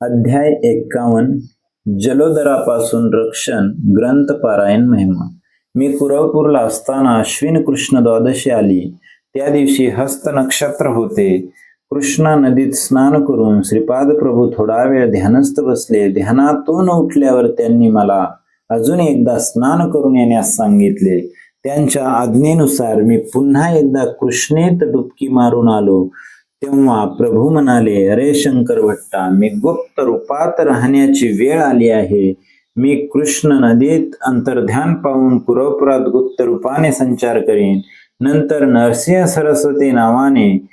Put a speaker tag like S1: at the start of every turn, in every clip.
S1: अध्याय एक्कावन्न जलोदरापासून रक्षण ग्रंथ पारायण महिमा. मी कुरवपूरला असताना अश्विन कृष्ण द्वादशी आली. त्या दिवशी हस्त नक्षत्र होते. कृष्णा नदीत स्नान करून श्रीपाद प्रभू थोडा वेळ ध्यानस्थ बसले. ध्यानातून उठल्यावर त्यांनी मला अजून एकदा स्नान करून येण्यास सांगितले. त्यांच्या आज्ञेनुसार मी पुन्हा एकदा कृष्णेत डुबकी मारून आलो. तेव्हा प्रभू म्हणाले अरे शंकर भट्टा मी गुप्त रूपात राहण्याची वेळ आली आहे. मी कृष्ण नदीत अंतर्ध्यान पाहून कुरवपुरात गुप्त रूपाने संचार करीन. नंतर नरसिंह सरस्वती नावाने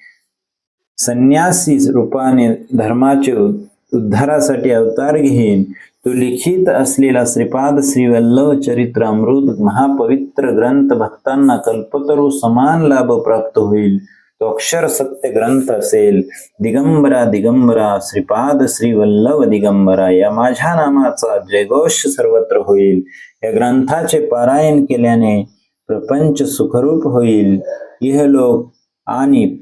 S1: संन्यासी रूपाने धर्माचे उद्धारासाठी अवतार घेईन. तो लिखित असलेला श्रीपाद श्रीवल्लभ चरित्र अमृत महापवित्र ग्रंथ भक्तांना कल्पतरू समान लाभ प्राप्त होईल. तो अक्षर सत्य ग्रंथ असेल. दिगंबरा दिगंबरा श्रीपाद श्री वल्लभ दिगंबरा या माझ्या नामाचा जयघोष सर्वत्र होईल. या ग्रंथाचे पारायण केल्याने प्रपंच सुखरूप होईल. इहलोक आणि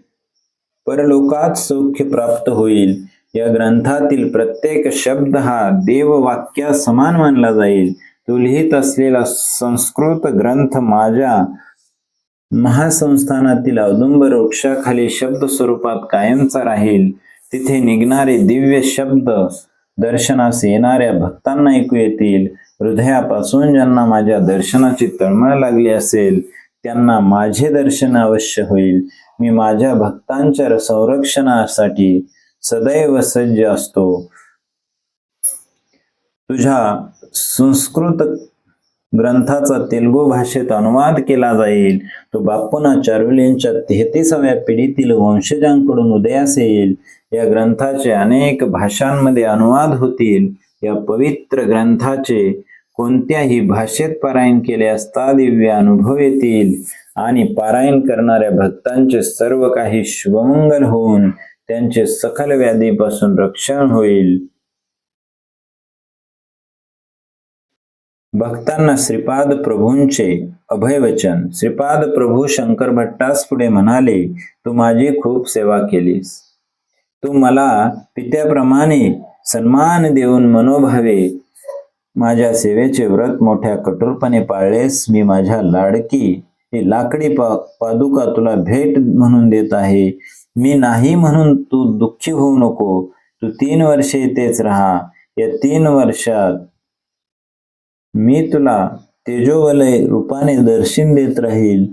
S1: परलोकात सौख्य प्राप्त होईल. या ग्रंथातील प्रत्येक शब्द हा देववाक्या समान मानला जाईल. तो लिहित असलेला संस्कृत ग्रंथ माझ्या महासंस्थानातील औदुंब वृक्षाखाली शब्द स्वरूपात कायमचा राहील. तिथे निघणारे दिव्य शब्द दर्शनास येणाऱ्या भक्तांना ऐकू येतील. हृदयापासून ज्यांना माझ्या दर्शनाची तळमळ लागली असेल त्यांना माझे दर्शन अवश्य होईल. मी माझ्या भक्तांच्या संरक्षणासाठी सदैव सज्ज असतो. तुझ्या संस्कृत ग्रंथाचा तेलुगू भाषेत अनुवाद केला जाईल. तो बाप्पूना चारुलेंच्या तेहतीसाव्या पिढीतील वंशजांकडून उदयास येईल. या ग्रंथाचे अनेक भाषांमध्ये अनुवाद होतील. या पवित्र ग्रंथाचे कोणत्याही भाषेत पारायण केले असता दिव्य अनुभव येतील. आणि पारायण करणाऱ्या भक्तांचे सर्व काही शुभमंगल होऊन त्यांचे सकल व्याधीपासून रक्षण होईल. भक्तांना श्रीपाद प्रभूंचे अभयवचन. श्रीपाद प्रभू शंकर भट्टास पुढे म्हणाले तू माझी खूप सेवा केलीस. तू मला पित्याप्रमाणे सन्मान देऊन मनोभावे माझ्या सेवेचे व्रत मोठ्या कठोरपणे पाळलेस. मी माझ्या लाडकी ही लाकडी पा पादुका तुला भेट म्हणून देत आहे. मी नाही म्हणून तू दुःखी होऊ नको. तू तीन वर्षे तेच राहा. या तीन वर्षात मी तुला तेजोवलय रूपाने दर्शन देत राहील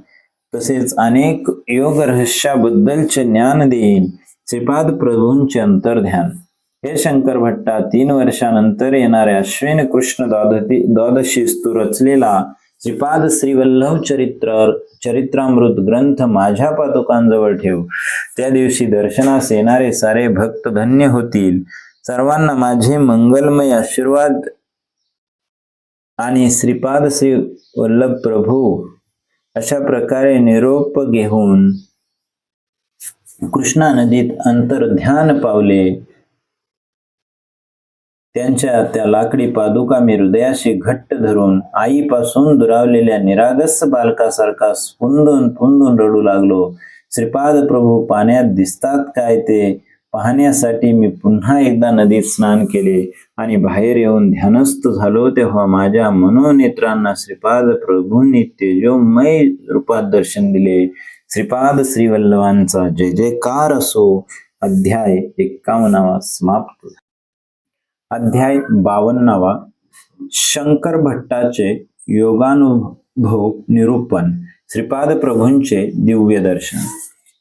S1: तसेच अनेक योग रहस्याबद्दलचे ज्ञान देईन श्रीपाद प्रभूंचे अंतर्ध्यान. हे शंकर भट्टा तीन वर्षानंतर येणाऱ्या अश्विन कृष्ण द्वादशी द्वादशीस्तू रचलेला श्रीपाद श्रीवल्लभ चरित्र चरित्रामृत ग्रंथ माझ्या पादुकांजवळ ठेव. त्या दिवशी दर्शनास येणारे सारे भक्त धन्य होतील. सर्वांना माझे मंगलमय आशीर्वाद आणि श्रीपाद श्री वल्लभ प्रभू अशा प्रकारे निरोप घेऊन कृष्णा नदीत अंतर्ध्यान पावले. त्यांच्या त्या लाकडी पादुका मी हृदयाशी घट्ट धरून आईपासून दुरावलेल्या निरागस बालकासारखा फुंदून पुंदून रडू लागलो. श्रीपाद प्रभू पाण्यात दिसतात काय ते? पाहण्यासाठी मी पुन्हा एकदा नदीत स्नान केले आणि बाहेर येऊन ध्यानस्थ झालो तेव्हा माझ्या मनोनेत्रांना श्रीपाद प्रभूंनी तेजोमय रूपात दर्शन दिले. श्रीपाद श्रीवल्लभांचा जय जयकार असो. अध्याय एक्कावन्नावा समाप्त. अध्याय बावन्नावा. शंकर भट्टाचे योगानुभव निरूपण. श्रीपाद प्रभूंचे दिव्य दर्शन.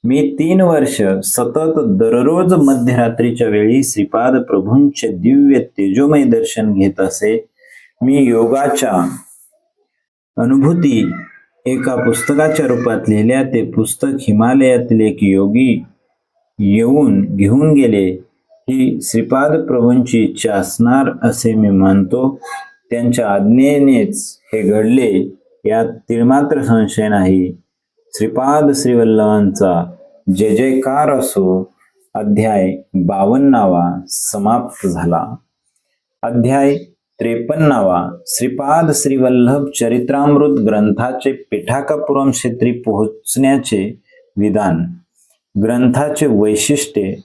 S1: मी तीन वर्ष सतत दररोज मध्यरात्रीच्या वेळी श्रीपाद प्रभूंचे दिव्य तेजोमय दर्शन घेत असे. मी योगाच्या अनुभूती एका पुस्तकाच्या रूपात लिहिल्या. ते पुस्तक हिमालयातील एक योगी येऊन घेऊन गेले. ही श्रीपाद प्रभूंची इच्छा असणार असे मी मानतो. त्यांच्या आज्ञेनेच हे घडले. यात तिळमात्र संशय नाही. श्रीपाद श्रीवल्लभांचा जय जयकार असो. अध्याय बावन्नावा समाप्त झाला. अध्याय त्रेपन्नावा श्रीपाद श्रीवल्लभ चरित्रामृत ग्रंथाचे पिठाकापुरम क्षेत्री पोहोचण्याचे विधान. ग्रंथाचे वैशिष्ट्ये.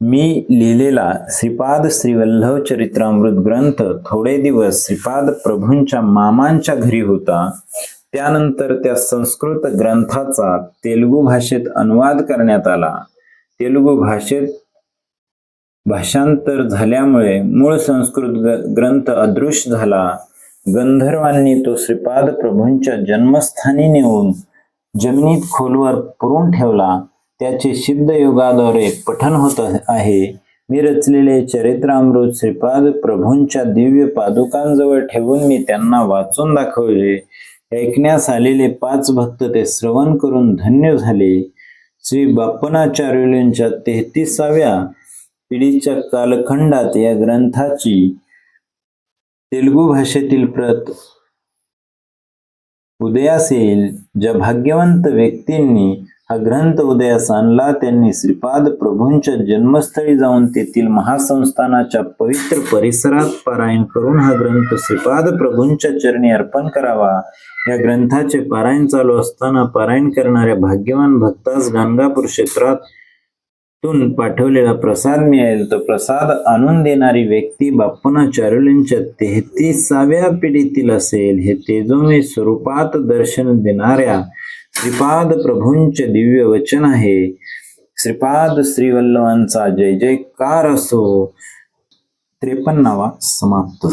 S1: मी लिहिलेला श्रीपाद श्रीवल्लभ चरित्रामृत ग्रंथ थोडे दिवस श्रीपाद प्रभूंच्या मामांच्या घरी होता. त्यानंतर त्या संस्कृत ग्रंथाचा तेलुगू भाषेत अनुवाद करण्यात आला. तेलुगू भाषेत भाषांतर झाल्यामुळे मूळ संस्कृत ग्रंथ अदृश्य झाला. गंधर्वांनी तो श्रीपाद प्रभूंच्या जन्मस्थानी नेऊन जमिनीत खोलवर पुरून ठेवला. त्याचे सिद्धयोगाद्वारे पठन होत आहे. मी रचलेले चरित्रामृत श्रीपाद प्रभूंच्या दिव्य पादुकांजवळ ठेवून मी त्यांना वाचून दाखवले. ऐकण्यास आलेले पाच भक्त ते श्रवण करून धन्य झाले. श्री बाप्पनाचार्युलींच्या तेहतीसाव्या पिढीच्या कालखंडात या ग्रंथाची तेलुगू भाषेतील प्रत उदयास येईल ज्या भाग्यवंत व्यक्तींनी हा ग्रंथ उदयास आणला. त्यांनी श्रीपाद प्रभूंच्या जन्मस्थळी जाऊन तेथील महासंस्थानाच्या पवित्र परिसरात पारायण करून हा ग्रंथ श्रीपाद प्रभूंच्या चरणी अर्पण करावा. या ग्रंथाचे पारायण चालू असताना पारायण करणाऱ्या भाग्यवान भक्तास गाणगापूर क्षेत्रात तून पाठवलेला प्रसाद मिळेल. तो प्रसाद आणून देणारी व्यक्ती बाप्पना चारुलींच्या तेहतीसाव्या पिढीतील असेल. हे तेजोमय स्वरूपात दर्शन देणाऱ्या श्रीपाद प्रभूंचे दिव्य वचन आहे. श्रीपाद श्रीवल्लभांचा जय जयकार असो. त्रेपन्नावा समाप्त